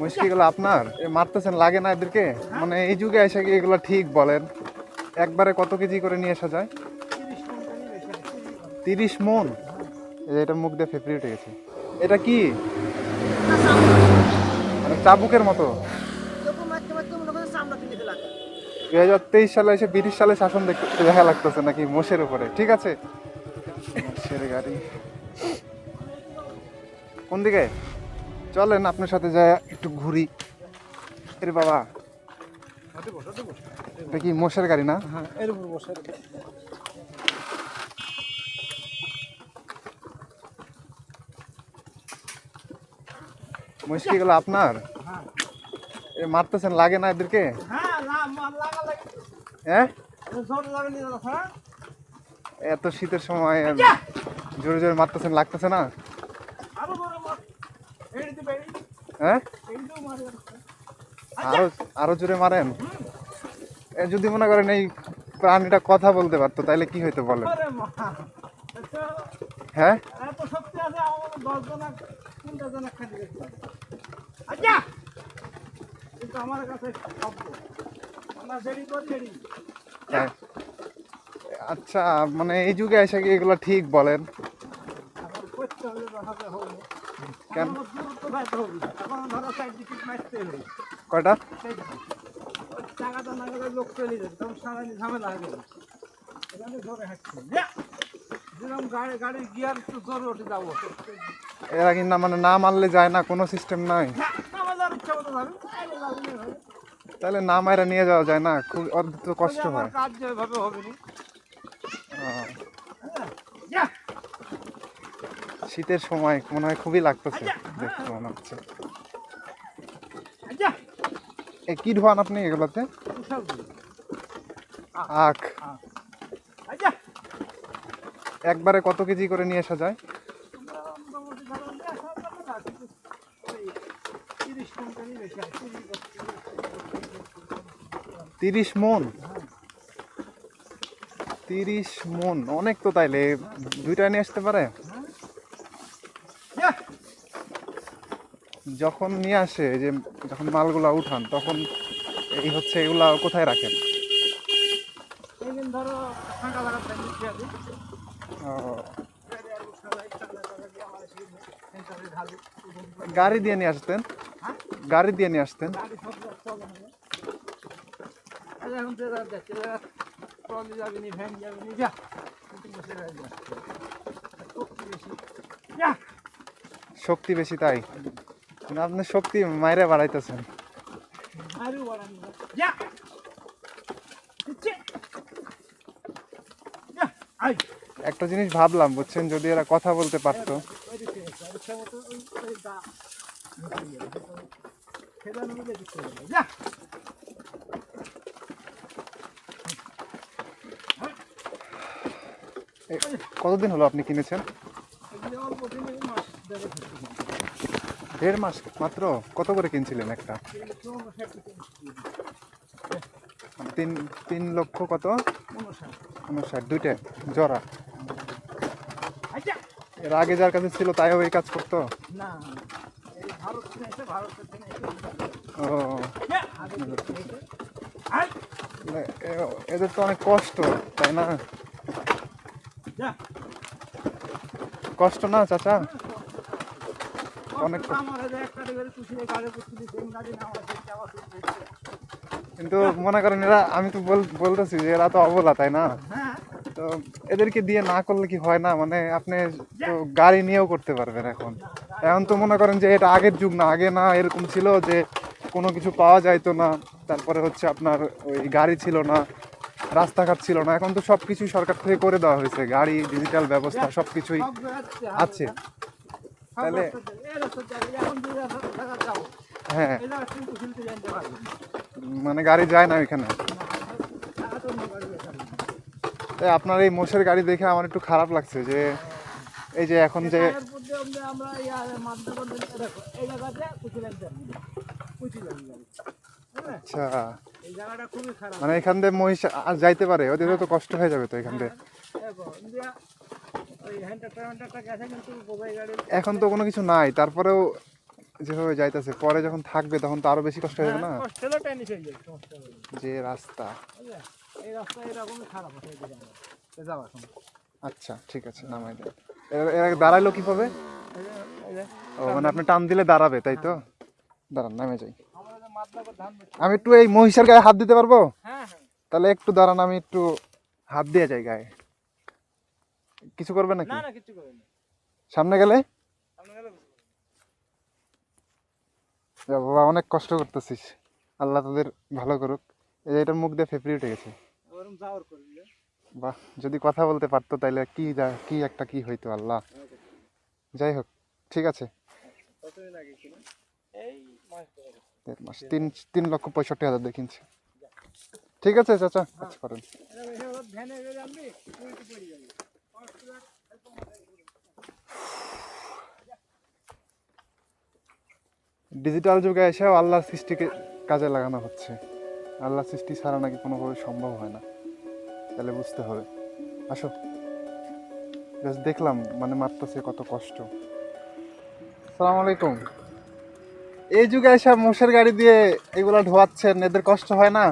মুশকিল আপনার? মারতেছেন, লাগে না এদেরকে? মানে এই যুগে এসে এগুলো ঠিক বলেন? একবারে কত কেজি করে নিয়ে আসা যায়? তিরিশ মন? এটা মুখ দিয়ে ফেপড়ে উঠে গেছে। এটা কি? মানে চাবুকের মতো। দুই হাজার তেইশ সালে এসে ব্রিটিশ সালে শাসন দেখতে দেখা লাগতেছে নাকি মোষের উপরে? ঠিক আছে? গাড়ি। কোন দিকে? চলেন আপনার সাথে যায় একটু ঘুরি। এরে বাবা। এটা কি মোষের গাড়ি না? হ্যাঁ এর উপর বসে মুশকিল আপনার? এ মারতেছেন লাগে না এদেরকে? হ্যাঁ হ্যাঁ হ্যাঁ? এত শীতের সময় জোরে জোরে মারতেছেন লাগতেছে না আরও বড় মার এই দিতে পারি হ্যাঁ? আরও আরও জোরে মারেন? এ যদি মনে করেন এই প্রাণীটা কথা বলতে পারতো তাহলে কি হইতো বলেন? এটা হ্যাঁ? আচ্ছা! হ্যাঁ। আচ্ছা মানে এই যুগে এসে কি এগুলো ঠিক বলেন? লোক চলে যাবে তখন ঝামেলা এখানে হাঁটছি। এরা কি না মানে না মারলে যায় না কোনো সিস্টেম নাই। তাহলে না মায়েরা নিয়ে যাওয়া যায় না খুব অদ্ভুত কষ্ট হয়। কাজ হবে না আহ, যা! শীতের সময় মনে হয় খুবই লাগতেছে দেখতে মনে হচ্ছে! এ কি ধোয়ান আপনি এগুলোতে? আখ। একবারে কত কেজি করে নিয়ে আসা যায়। তিরিশ মন। তিরিশ মন। অনেক তো তাইলে। দুইটা নিয়ে আসতে পারে? যখন নিয়ে আসে যে যখন মালগুলা উঠান তখন এই হচ্ছে এগুলা কোথায় রাখেন? ও, গাড়ি দিয়ে নিয়ে আসতেন হ্যাঁ? গাড়ি দিয়ে নিয়ে আসতেন। শক্তি বেশি। তাই আপনি শক্তি মাইরে বাড়াইতেছেন! একটা জিনিস ভাবলাম বুঝছেন? যদি এরা কথা বলতে পারতো। কতদিন হলো আপনি কিনেছেন? অল্প দিনে মাস দেড় মাস মাত্র কত করে কিনছিলেন একটা তিন তিন লক্ষ কত ষাট। উনষাট দুইটা জরা! এর আগে যার কাছে ছিল তাইও এই কাজ করতো না, এই ভারত থেকে এসে, ভারতের থেকে এসে, ও যা! আগে থেকে এসে, আই! এ- এদের তো অনেক কষ্ট তাই না কষ্ট না চাচা অনেক। কিন্তু মনে করেন এরা আমি তো বল- বলতেছি যে এরা তো অবলা তাই না? হ্যাঁ। তো এদেরকে দিয়ে না করলে কি হয় না? মানে আপনি তো গাড়ি নিয়েও করতে পারবেন এখন। এখন তো মনে করেন যে এটা আগের যুগ না আগে না এরকম ছিল যে কোনো কিছু পাওয়া যাইতো না। তারপরে হচ্ছে আপনার ওই গাড়ি ছিল না রাস্তাঘাট ছিল না। এখন তো সব কিছুই সরকার থেকে করে দেওয়া হয়েছে। গাড়ি ডিজিটাল ব্যবস্থা সব কিছুই আছে। তাহলে- হ্যাঁ। মানে গাড়ি যায় না ওইখানে। তাই আপনার এই মোষের গাড়ি দেখে আমার একটু খারাপ লাগছে যে এই যে এখন যে। হ্যাঁ? আচ্ছা। মানে এখান দিয়ে মহিষ আর যাইতে পারে ওদেরও তো কষ্ট হয়ে যাবে তো এখান দিয়ে। এখন তো কোনো কিছু নাই তারপরেও যেভাবে যাইতেছে পরে যখন থাকবে তখন তো আরও বেশি কষ্ট হয়ে না? হ্যাঁ, হয়ে হবে না। যে রাস্তা। এই রাস্তা এরকমই খারাপ আছে এই দিকে আমার। এ যাও এখন। আচ্ছা ঠিক আছে নামাই দেন এর- এর আগে দাঁড়াইলো কীভাবে? ও মানে আপনি টান দিলে দাঁড়াবে তাই তো? দাঁড়ান নামে যাই। আমি একটু এই মহিষের গায়ে হাত দিতে পারব? হ্যাঁ হ্যাঁ। তাহলে একটু দাঁড়ান আমি একটু হাত দিয়ে যাই গায়ে। কিছু করবে নাকি? না না কিছু করবে না। সামনে গেলে? সামনে গেলে যা বাবা অনেক কষ্ট করতেছিস। আল্লাহ তাদের ভালো করুক। এই যে এটার মুখ দিয়ে ফেপড়ি উঠে গেছে। ওরম যাওয়ার করবি। বাহ যদি কথা বলতে পারতো তাহলে কি যা- কি একটা কি হইতো আল্লাহ। যাই হোক ঠিক আছে। কতদিন আগে কিনা? এই মাস ধরে দেড় মাস তিন তিন লক্ষ পঁয়ষট্টি হাজার দিয়ে কিনছে। ঠিক আছে চাচা কাজ করেন। ডিজিটাল যুগে এসেও আল্লাহর সৃষ্টিকে কাজে লাগানো হচ্ছে। আল্লাহর সৃষ্টি ছাড়া নাকি কোনোভাবে সম্ভব হয় না। তাহলে বুঝতে হবে। আসো। বেশ দেখলাম মানে মারতেছে কত কষ্ট। সালাম আলাইকুম। এই যুগে এসে মোষের গাড়ি দিয়ে এগুলা ঢোয়াচ্ছেন এদের কষ্ট হয় না?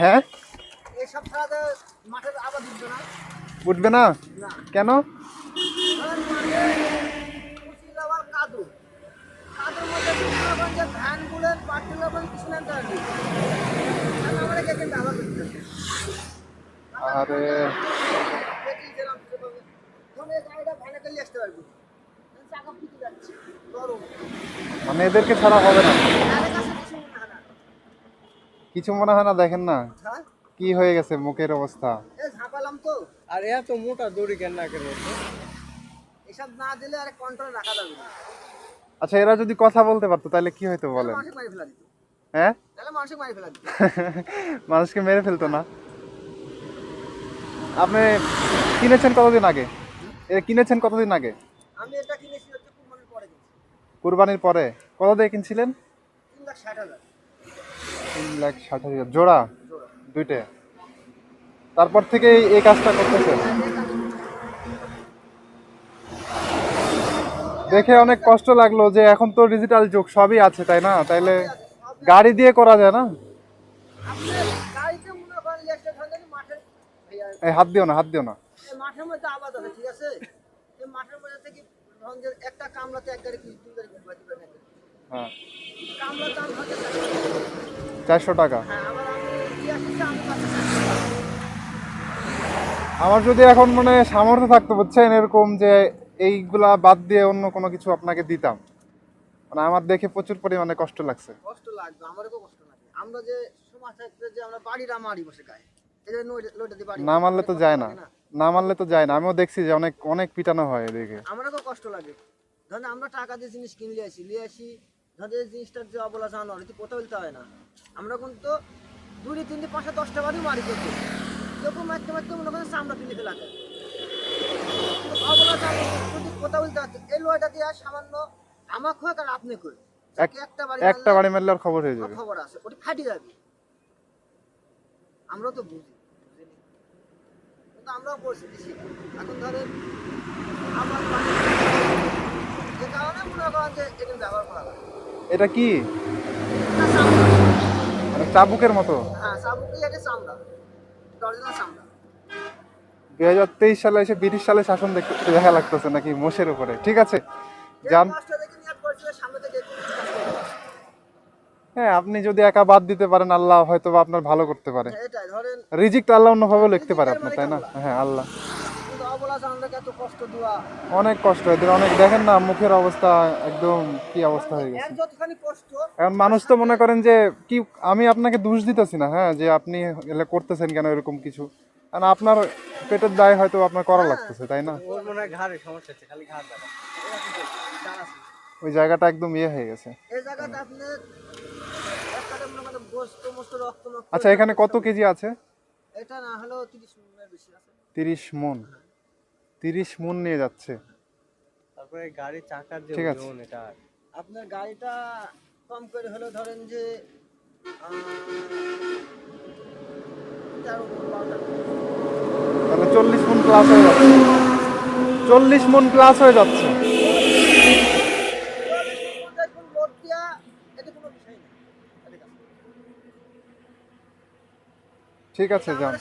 হ্যাঁ উঠবে না? কেন? আরে। মানে এদেরকে ছাড়া হবে না। কিছু মনে হয় না। কিছু মনে হয় না দেখেন না। হ্যাঁ? কি হয়ে গেছে মুখের অবস্থা? তো। আর এত মোটা দড়ি কেন এসব না দিলে আরে কন্ট্রোল রাখা যাবে না। আচ্ছা এরা যদি কথা বলতে পারতো তাহলে কি হইতো বলেন? হ্যাঁ? তাহলে মানুষকে মারি ফেলা দিত। মানুষকে মেরে ফেলতো না। আপনি কিনেছেন কতদিন আগে? এটা কিনেছেন কতদিন আগে? আমি এটা কিনেছি হচ্ছে কুরবানির পরে কুরবানির পরে। কত দিয়ে কিনছিলেন? তিন লাখ ষাট হাজার। তিন লাখ ষাট হাজার। জোড়া? দুইটা তারপর থেকে এই- কাজটা করতেছেন দেখে অনেক কষ্ট লাগল যে এখন তো ডিজিটাল যুগ, সবই আছে, তাই না? তাইলে গাড়ি দিয়ে করা যায় না? হাত দিও না, হাত দিও না। হ্যাঁ। চারশো টাকা। আমার যদি এখন মানে সামর্থ্য থাকতো বুঝছেন? এরকম যে এইগুলা বাদ দিয়ে অন্য কোনো কিছু আপনাকে দিতাম। মানে আমার দেখে প্রচুর পরিমাণে কষ্ট লাগছে। কষ্ট লাগবে আমারও কষ্ট লাগে। আমরা যে সমাজ থাকতে যে আমরা বাড়িটা মারি বসে গায়ে এই নইটা- নইটা দিয়ে বাড়ি না মারি, মারলে তো যায় না। না। মারলে তো যায় না। আমিও দেখছি যে অনেক অনেক পিটানো হয় এদিকে। আমারও কষ্ট লাগে। ধরেন আমরা টাকা দিয়ে জিনিস কিনে আসি নিয়ে আসি ধরেন এই জিনিসটার যে অবলা জানো এটা কথা বলতে হয় না। আমরা কিন্তু দুটি তিনটি পাঁচটা দশটা বাড়ি মারি করতে যখন মারতে মারতে মনে করেন চামড়া তুলে ফেলা যায়। কিন্তু অবলা যদি কথা বলতে হয় এই লোহাটা দিয়ে সামান্য আমাকে হোক আর আপনি করে একটা বাড়ি একটা বাড়ি মারলে আর খবর হয়ে যাবে। খবর আছে ওটা ফাটি যাবে। আমরাও তো বুঝি। কিন্তু আমরাও পরিস্থিতি এখন ধরেন আমার যে কারণে মনে করেন যে এটা ব্যবহার করা হয় এটা কি। মানে চাবুকের মতো হ্যাঁ দুই হাজার তেইশ সালে এসে ব্রিটিশ সালে শাসন দেখতে দেখা লাগতেছে নাকি মোষের উপরে ঠিক আছে যান। হ্যাঁ আপনি যদি একা বাদ দিতে পারেন আল্লাহ হয়তো বা আপনার ভালো করতে পারে রিজিক তো আল্লাহ অন্যভাবেও লিখতে পারে আপনার তাই না হ্যাঁ আল্লাহ অনেক কষ্ট এদের অনেক দেখেন না মুখের অবস্থা একদম কি অবস্থা হয়ে গেছে। এখন মানুষ তো মনে করেন যে কি আমি আপনাকে দোষ দিতেছি না হ্যাঁ যে আপনি এলে করতেছেন কেন এরকম কিছু? কারণ আপনার পেটের দায় হয়তো আপনার করা লাগতেছে তাই না? মনে হয়। ওই জায়গাটা একদম ইয়ে হয়ে গেছে। মনে আচ্ছা এখানে কত কেজি আছে? এটা না হলেও তিরিশ মিনিটের বেশি আছে। তিরিশ মন। তিরিশ মন নিয়ে যাচ্ছে। তারপরে গাড়ি চাকার যে ঠিক এটা আপনার গাড়িটা কম করে হলো ধরেন যে তাহলে চল্লিশ মন প্লাস হয়ে যাচ্ছে। চল্লিশ মন প্লাস হয়ে যাচ্ছে। ঠিক আছে যান।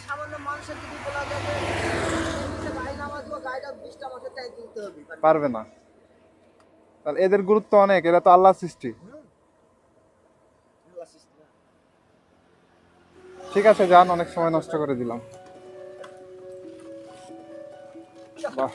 পারবে না। তাহলে এদের গুরুত্ব অনেক এরা তো আল্লাহ সৃষ্টি। ঠিক আছে যান অনেক সময় নষ্ট করে দিলাম। বাহ।